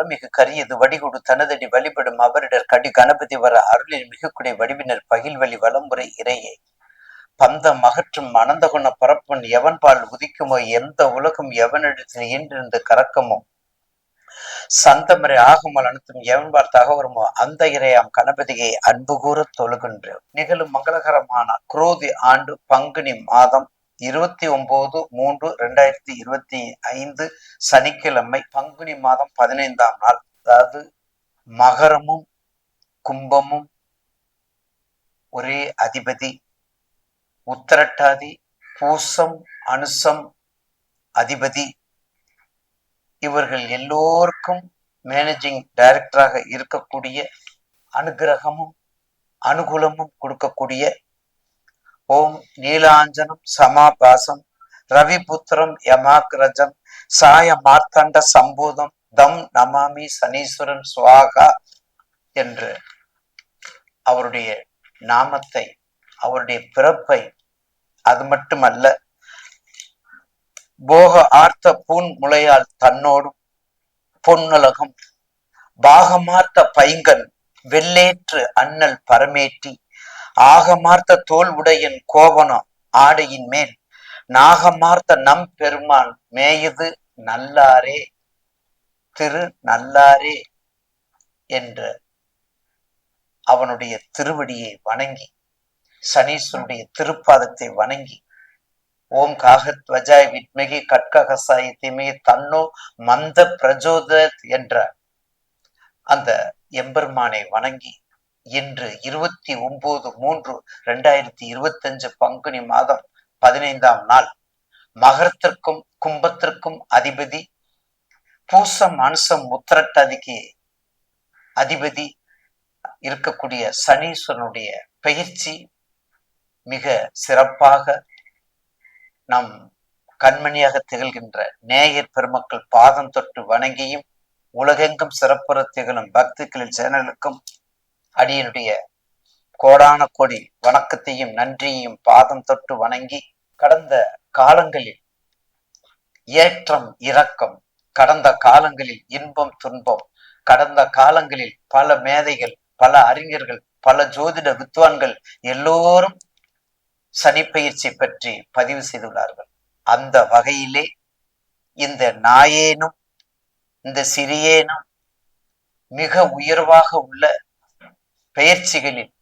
வளமிகு கரியது வடிகுடு தனதடி வழிபடும் அவரிடர் கடி கணபதி வர அருளில் மிகுக்குடை வடிவினர் பகில்வழி வளமுறை இறையே. பந்தம் அகற்றும் அனந்தகுண பரப்பன் எவன்பால் உதிக்குமோ எந்த உலகம் எவனிடத்தில் ஈன்றிருந்து கறக்குமோ? சந்தமரை ஆகுமல் அனுத்தும் எவன்பால் தகவருமோ அந்த இறையாம் கணபதியை அன்பு கூற தொழுகின்றோம். நிகழும் மங்களகரமான குரோதி ஆண்டு பங்குனி மாதம் இருபத்தி ஒன்பது மூன்று ரெண்டாயிரத்தி இருபத்தி ஐந்து சனிக்கிழமை பங்குனி மாதம் பதினைந்தாம் நாள். அதாவது மகரமும் கும்பமும் ஒரே அதிபதி. உத்தரட்டாதி பூசம் அனுசம் அதிபதி. இவர்கள் எல்லோருக்கும் மேனேஜிங் டைரக்டராக இருக்கக்கூடிய அனுகிரகமும் அனுகூலமும் கொடுக்கக்கூடிய ஓம் நீலாஞ்சனம் சமாபாசம் ரவிபுத்திரம் யமாக்ரஜம் சாய மார்த்தண்ட சம்பூதம் தம் நமாமி சனீஸ்வரன் சுவாகா என்று அவருடைய நாமத்தை அவருடைய பிறப்பை அது மட்டுமல்ல போக ஆர்த்த பூன் முளையால் தன்னோடும் பொன்னுலகம் பாகமார்த்த பைங்கன் வெள்ளேற்று அண்ணல் பரமேற்றி ஆகமார்த்த தோல் உடையின் கோவனம் ஆடையின் மேல்? நாகமார்த்த நம் பெருமான் மேயுது நல்லாரே திரு நல்லாரே என்ற அவனுடைய திருவடியை வணங்கி சனீஸ்வருடைய திருப்பாதத்தை வணங்கி ஓம் காகத்வஜாய் வித்மகி கட்ககசாய திமே தன்னோ மந்த பிரஜோத என்ற அந்த எம்பெருமானை வணங்கி இன்று இருபத்தி ஒன்பது மூன்று ரெண்டாயிரத்தி இருபத்தி அஞ்சு பங்குனி மாதம் பதினைந்தாம் நாள். மகரத்திற்கும் கும்பத்திற்கும் அதிபதி பூசம் அனுசம் உத்திரட்டாதிக்கு அதிபதி இருக்கக்கூடிய சனீஸ்வரனுடைய பயிற்சி மிக சிறப்பாக நம் கண்மணியாக திகழ்கின்ற நேயர் பெருமக்கள் பாதம் தொட்டு வணங்கியும் உலகெங்கும் சிறப்புற திகழும் பக்திகளின் சேனலுக்கும் அடியனுடைய கோடான கோடி வணக்கத்தையும் நன்றியையும் பாதம் தொட்டு வணங்கி கடந்த காலங்களில் ஏற்றம் இரக்கம் கடந்த காலங்களில் இன்பம் துன்பம் கடந்த காலங்களில் பல மேதைகள் பல அறிஞர்கள் பல ஜோதிட வித்வான்கள் எல்லோரும் சனிப்பயிற்சி பற்றி பதிவு செய்துள்ளார்கள். அந்த வகையிலே இந்த நாயேனும் இந்த சிறியேனும் மிக உயர்வாக உள்ள பயிற்சிகளில்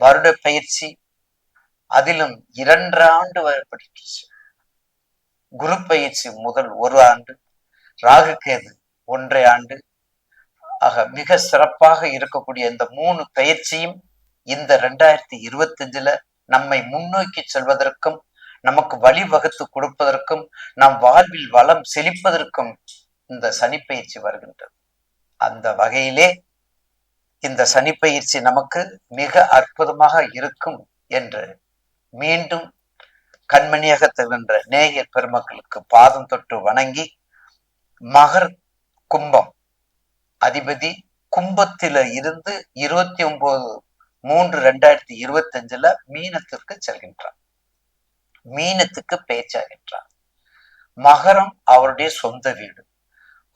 வருட பயிற்சி அதிலும் இரண்டு ஆண்டு படிச்சு குரு பயிற்சி முதல் ஒரு ஆண்டு ராகு கேது ஒன்றை ஆண்டு. ஆக மிக சிறப்பாக இருக்கக்கூடிய இந்த மூணு பயிற்சியும் இந்த ரெண்டாயிரத்தி இருபத்தஞ்சுல நம்மை முன்னோக்கி செல்வதற்கும் நமக்கு வழிவகுத்து கொடுப்பதற்கும் நம் வாழ்வில் வளம் செழிப்பதற்கும் இந்த சனி பயிற்சி வருகின்றது. அந்த வகையிலே இந்த சனிப்பயிற்சி நமக்கு மிக அற்புதமாக இருக்கும் என்று மீண்டும் கண்மணியாக திகழ்கின்ற நேயர் பெருமக்களுக்கு பாதம் தொட்டு வணங்கி மகர் கும்பம் அதிபதி கும்பத்தில இருந்து இருபத்தி ஒன்பது மூன்று ரெண்டாயிரத்தி இருபத்தி அஞ்சுல மீனத்திற்கு செல்கின்றார். மீனத்துக்கு பேச்சாகின்றார். மகரம் அவருடைய சொந்த வீடு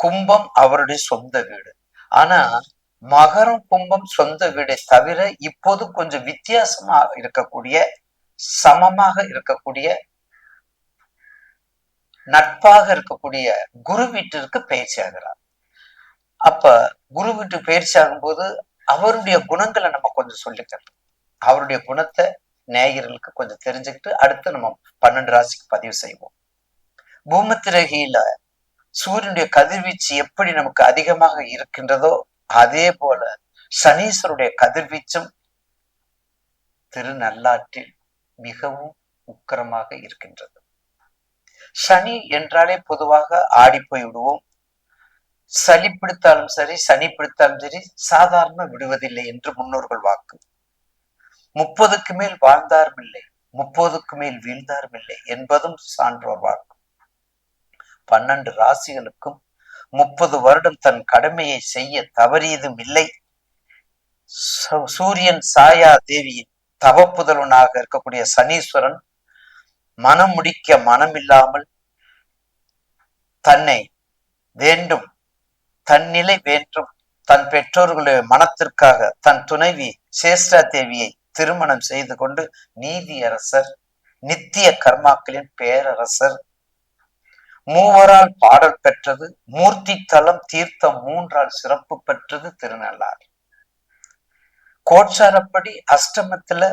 கும்பம் அவருடைய சொந்த வீடு. ஆனா மகரம் கும்பம் சொந்த வீடை தவிர இப்போது கொஞ்சம் வித்தியாசமா இருக்கக்கூடிய சமமாக இருக்கக்கூடிய நட்பாக இருக்கக்கூடிய குரு வீட்டிற்கு பயிற்சி ஆகிறார். அப்ப குரு வீட்டு பயிற்சி ஆகும்போது அவருடைய குணங்களை நம்ம கொஞ்சம் சொல்லிக்கிறோம் அவருடைய குணத்தை நேயர்களுக்கு கொஞ்சம் தெரிஞ்சுக்கிட்டு அடுத்து நம்ம பன்னெண்டு ராசிக்கு பதிவு செய்வோம். பூமத்திரகியில சூரியனுடைய கதிர்வீச்சு எப்படி நமக்கு அதிகமாக இருக்கின்றதோ அதே போல சனீஸ்வருடைய கதிர்வீச்சும் திருநள்ளாற்றில் மிகவும் உக்கரமாக இருக்கின்றது. சனி என்றாலே பொதுவாக ஆடி போய் விடுவோம். சளி பிடித்தாலும் சரி சனி பிடித்தாலும் சரி சாதாரண விடுவதில்லை என்று முன்னோர்கள் வாக்கு. முப்பதுக்கு மேல் வாழ்ந்தாரும் இல்லை முப்பதுக்கு மேல் வீழ்ந்தாரும் இல்லை என்பதும் சான்றோர் வாக்கு. பன்னெண்டு ராசிகளுக்கும் முப்பது வருடம் தன் கடமையை செய்ய தவறியதும் இல்லை. சூரியன் சாயா தேவியின் தவப்புதல்வனாக இருக்கக்கூடிய சனீஸ்வரன் மனம் முடிக்க மனமில்லாமல் தன்னை வேண்டும் தன்னிலை வேண்டும் தன் பெற்றோர்களுடைய மனத்திற்காக தன் துணைவி சேஷ்டா தேவியை திருமணம் செய்து கொண்டு நீதியரசர் நித்திய கர்மாக்களின் பேரரசர் மூவரால் பாடல் பெற்றது மூர்த்தி தலம் தீர்த்தம் மூன்றால் சிறப்பு பெற்றது திருநள்ளாறு. கோட்சாரப்படி அஷ்டமத்துல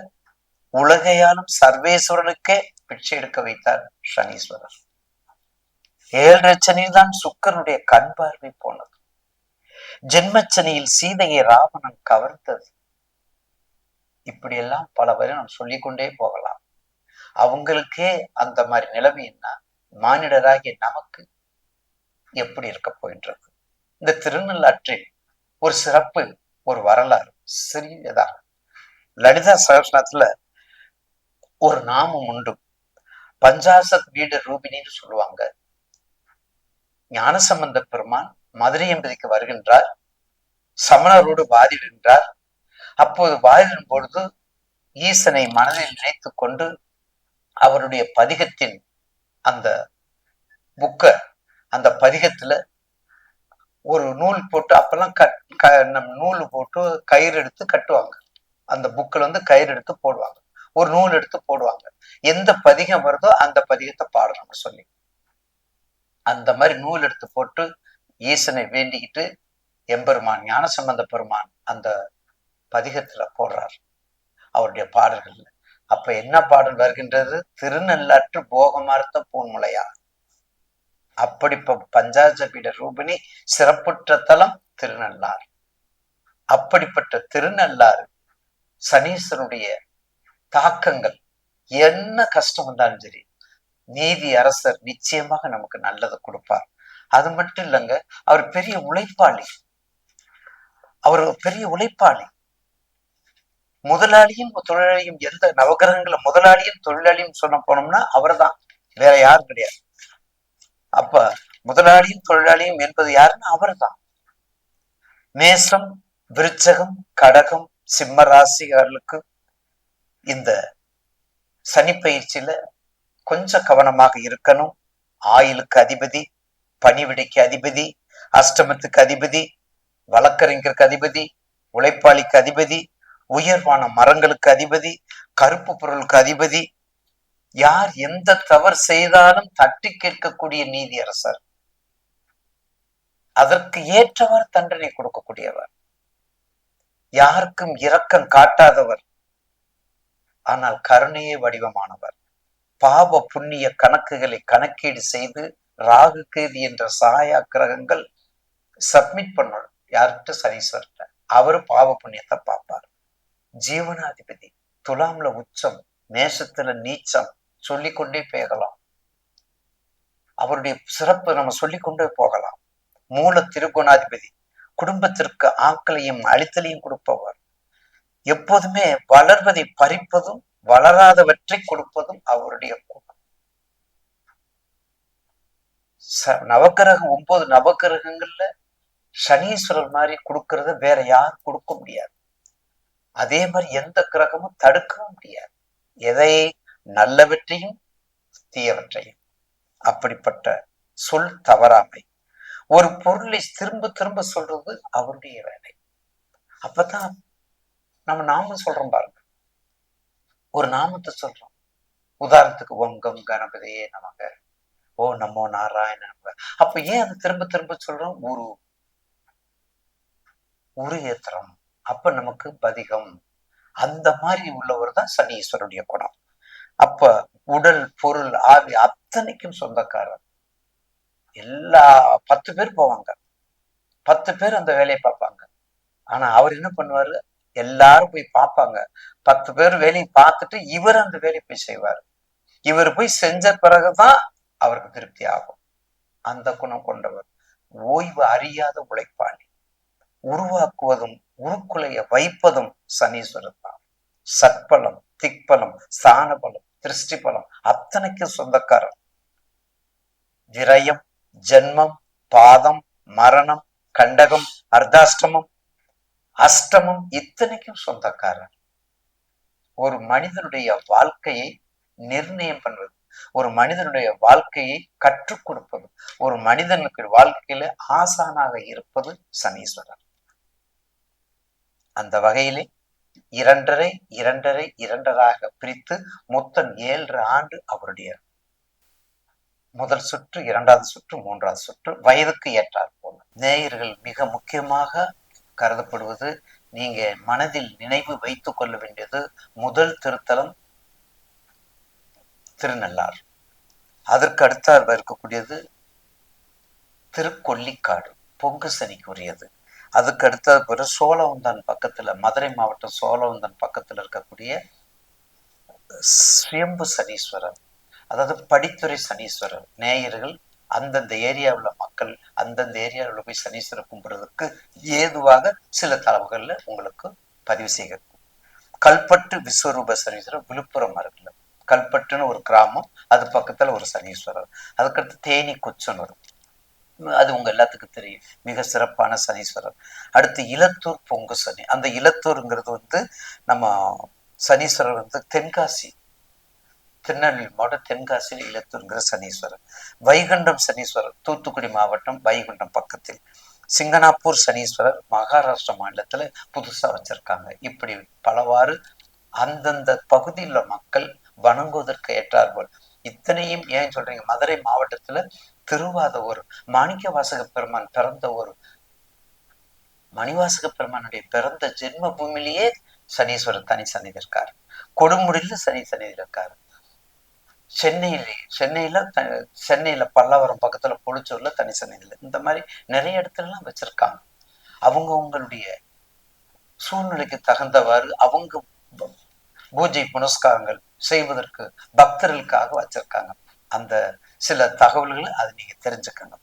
உலகையாலும் சர்வேஸ்வரனுக்கே பிச்சை எடுக்க வைத்தார் சனீஸ்வரர். ஏழரை சனியில் தான் சுக்கரனுடைய கண் பார்வை போனது. ஜென்மச்சனியில் சீதையை ராவணன் கவர்ந்தது. இப்படியெல்லாம் பல வரை நாம் சொல்லிக்கொண்டே போகலாம். அவங்களுக்கே அந்த மாதிரி நிலைமை என்ன? மானிடராகிய நமக்கு எப்படி இருக்க போகின்றது? இந்த திருநள்ளாற்றில் ஒரு சிறப்பு ஒரு வரலாறு சிறியதாக. லலிதா சகஸ்நாத்துல ஒரு நாமம் உண்டு. பஞ்சாசத் வீடு ரூபினின்னு சொல்லுவாங்க. ஞானசம்பந்த பெருமான் மதுரை எம்பதிக்கு வருகின்றார். சமணரோடு வாதிடுகின்றார் அப்போது வாதிடும் பொழுது ஈசனை மனதில் நினைத்து கொண்டு அவருடைய பதிகத்தின் அந்த புக்கை அந்த பதிகத்துல ஒரு நூல் போட்டு அப்பெல்லாம் கட் க நூல் போட்டு கயிறு எடுத்து கட்டுவாங்க. அந்த புக்கில் வந்து கயிறு எடுத்து போடுவாங்க. ஒரு நூல் எடுத்து போடுவாங்க. எந்த பதிகம் வருதோ அந்த பதிகத்தை பாடணும்னு சொல்லி. அந்த மாதிரி நூல் எடுத்து போட்டு ஈசனை வேண்டிக்கிட்டு எம்பெருமான் ஞானசம்பந்த பெருமான் அந்த பதிகத்துல போடுறார். அவருடைய பாடல்கள்ல. அப்ப என்ன பாடல் வருகின்றது? திருநள்ளாற்று போகமார்த்த பூன்முளையா அப்படி பஞ்சாஜபீட ரூபினி சிறப்புற்ற தலம் திருநள்ளாறு. அப்படிப்பட்ட திருநள்ளாறு சனீஸ்வரனுடைய தாக்கங்கள் என்ன கஷ்டம் வந்தாலும் சரி நீதி அரசர் நிச்சயமாக நமக்கு நல்லதை கொடுப்பார். அது மட்டும் இல்லைங்க அவர் பெரிய உழைப்பாளி. அவர் பெரிய உழைப்பாளி. முதலாளியும் தொழிலாளியும் எந்த நவகிரகங்கள முதலாளியும் தொழிலாளியும் சொன்ன போனோம்னா அவர் தான் வேற யாரும் கிடையாது. அப்ப முதலாளியும் தொழிலாளியும் என்பது யாருன்னா அவர் தான் மேசம் விருச்சகம் கடகம் சிம்ம ராசிகாரர்களுக்கு இந்த சனி பயிற்சியில கொஞ்சம் கவனமாக இருக்கணும். ஆயுளுக்கு அதிபதி பணிவிடைக்கு அதிபதி அஷ்டமத்துக்கு அதிபதி வழக்கறிஞருக்கு அதிபதி உழைப்பாளிக்கு அதிபதி உயர்வான மரங்களுக்கு அதிபதி கருப்பு பொருளுக்கு அதிபதி. யார் எந்த தவறு செய்தாலும் தட்டி கேட்கக்கூடிய நீதி அரசர். அதற்கு ஏற்றவர் தண்டனை கொடுக்கக்கூடியவர். யாருக்கும் இரக்கம் காட்டாதவர். ஆனால் கருணையே வடிவமானவர். பாவ புண்ணிய கணக்குகளை கணக்கீடு செய்து ராகு கேதி என்ற சாயா கிரகங்கள் சப்மிட் பண்ணணும். யார்கிட்ட? சனீஸ்வர்கிட்ட. அவரு பாவ புண்ணியத்தை பார்ப்பார். ஜீவனாதிபதி துலாம்ல உச்சம் மேஷத்துல நீச்சம் சொல்லிக்கொண்டே போகலாம். அவருடைய சிறப்பு நம்ம சொல்லிக்கொண்டே போகலாம். மூல திருகுணாதிபதி குடும்பத்திற்கு ஆக்களையும் அழித்தலையும் கொடுப்பவர். எப்போதுமே வளர்வதை பறிப்பதும் வளராதவற்றை கொடுப்பதும் அவருடைய குணம் நவக்கிரகம் ஒன்பது நவக்கிரகங்கள்ல சனீஸ்வரர் மாதிரி கொடுக்கறத வேற யாரும் கொடுக்க முடியாது. அதே மாதிரி எந்த கிரகமும் தடுக்கவும் முடியாது. எதை நல்லவற்றையும் தீயவற்றையும். அப்படிப்பட்ட சொல் தவறாமை. ஒரு பொருளை திரும்ப திரும்ப சொல்றது அவருடைய வேலை. அப்பதான் நம்ம நாமம் சொல்றோம் பாருங்க. ஒரு நாமத்தை சொல்றோம். உதாரணத்துக்கு ஒங்கம் கணபதியே நமக. ஓ நம்மோ நாராயண நமக. அப்ப ஏன் அதை திரும்ப திரும்ப சொல்றோம்? உரு. உரு ஏத்திரம் அப்ப நமக்கு பதிகம். அந்த மாதிரி உள்ளவர் தான் சனீஸ்வருடைய குணம். அப்ப உடல் பொருள் ஆவி அத்தனைக்கும் சொந்தக்காரர். எல்லா பத்து பேர் போவாங்க. பத்து பேர் அந்த வேலையை பார்ப்பாங்க. ஆனா அவர் என்ன பண்ணுவாரு? எல்லாரும் போய் பார்ப்பாங்க. பத்து பேர் வேலையை பார்த்துட்டு இவர் அந்த வேலையை போய் செய்வார். இவர் போய் செஞ்ச பிறகுதான் அவருக்கு திருப்தி ஆகும். அந்த குணம் கொண்டவர். ஓய்வு அறியாத உழைப்பாளி. உருவாக்குவதும் ஊக்குலைய வைப்பதும் சனீஸ்வரர் தான். திக்பலம் ஸ்தானபலம் திருஷ்டி பலம் அத்தனைக்கும் சொந்தக்காரர். விரயம் ஜென்மம் பாதம் மரணம் கண்டகம் அர்த்தாஷ்டமம் அஷ்டமம் இத்தனைக்கும் சொந்தக்காரர். ஒரு மனிதனுடைய வாழ்க்கையை நிர்ணயம் பண்ணுவது ஒரு மனிதனுடைய வாழ்க்கையை கற்றுக் கொடுப்பது ஒரு மனிதனுக்கு வாழ்க்கையில ஆசானாக இருப்பது சனீஸ்வரர். அந்த வகையிலே இரண்டரை இரண்டரை இரண்டராக பிரித்து மொத்தம் ஏழு ஆண்டு அவருடைய முதல் சுற்று இரண்டாவது சுற்று மூன்றாவது சுற்று வயதுக்கு ஏற்றார் போல. நேயர்கள் மிக முக்கியமாக கருதப்படுவது நீங்க மனதில் நினைவு வைத்துக் கொள்ள வேண்டியது முதல் திருத்தலம் திருநள்ளார் அதற்கு அடுத்தார் இருக்கக்கூடியது திருக்கொல்லிக்காடு பொங்கு சனிக்குரியது. அதுக்கு அடுத்த பிறகு சோழவந்தான் பக்கத்தில் மதுரை மாவட்டம் சோழவந்தான் பக்கத்துல இருக்கக்கூடிய சுயம்பு சனீஸ்வரர் அதாவது படித்துறை சனீஸ்வரர் நேயர்கள் அந்தந்த ஏரியாவில் மக்கள் அந்தந்த ஏரியாவில் போய் சனீஸ்வரர் கும்பிடுறதுக்கு ஏதுவாக சில தளவுகளில் உங்களுக்கு பதிவு செய்ய கல்பட்டு விஸ்வரூப சனீஸ்வரர் விழுப்புரம் அருகில். கல்பட்டுன்னு ஒரு கிராமம் அது பக்கத்துல ஒரு சனீஸ்வரர். அதுக்கடுத்து தேனி கொச்சனூர். அது உங்க எல்லாத்துக்கும் தெரியும். மிக சிறப்பான சனீஸ்வரர். அடுத்து இலத்தூர் பொங்கு சனி. அந்த இலத்தூருங்கிறது வந்து நம்ம சனீஸ்வரர் வந்து தென்காசி திருநெல்வேலி மாவட்டம் தென்காசியில் இலத்தூருங்கிற சனீஸ்வரர். வைகுண்டம் சனீஸ்வரர் தூத்துக்குடி மாவட்டம் வைகுண்டம் பக்கத்தில். சிங்கனாப்பூர் சனீஸ்வரர் மகாராஷ்டிரா மாநிலத்துல புதுசா வச்சிருக்காங்க. இப்படி பலவாறு அந்தந்த பகுதியில் மக்கள் வணங்குவதற்கு ஏற்றார்கள் இத்தனையும் ஏன் சொல்றீங்க? மதுரை மாவட்டத்துல திருவாத ஒரு மாணிக்க வாசக பெருமான் பிறந்த ஒரு மணிவாசக பெருமானுடைய பிறந்த ஜென்ம பூமியிலேயே சனீஸ்வரர் தனி சன்னிதி இருக்காரு. கொடுமுடியில சனி சன்னிதி இருக்காரு. சென்னையில சென்னையில சென்னையில பல்லாவரம் பக்கத்துல பொழிச்சூர்ல தனி சன்னிதியில இந்த மாதிரி நிறைய இடத்துல எல்லாம் வச்சிருக்காங்க. அவங்க உங்களுடைய சூழ்நிலைக்கு தகுந்தவாறு அவங்க பூஜை புனஸ்காரங்கள் செய்வதற்கு பக்தர்களுக்காக வச்சிருக்காங்க. அந்த சில தகவல்களை அதை நீங்கள் தெரிஞ்சுக்கணும்.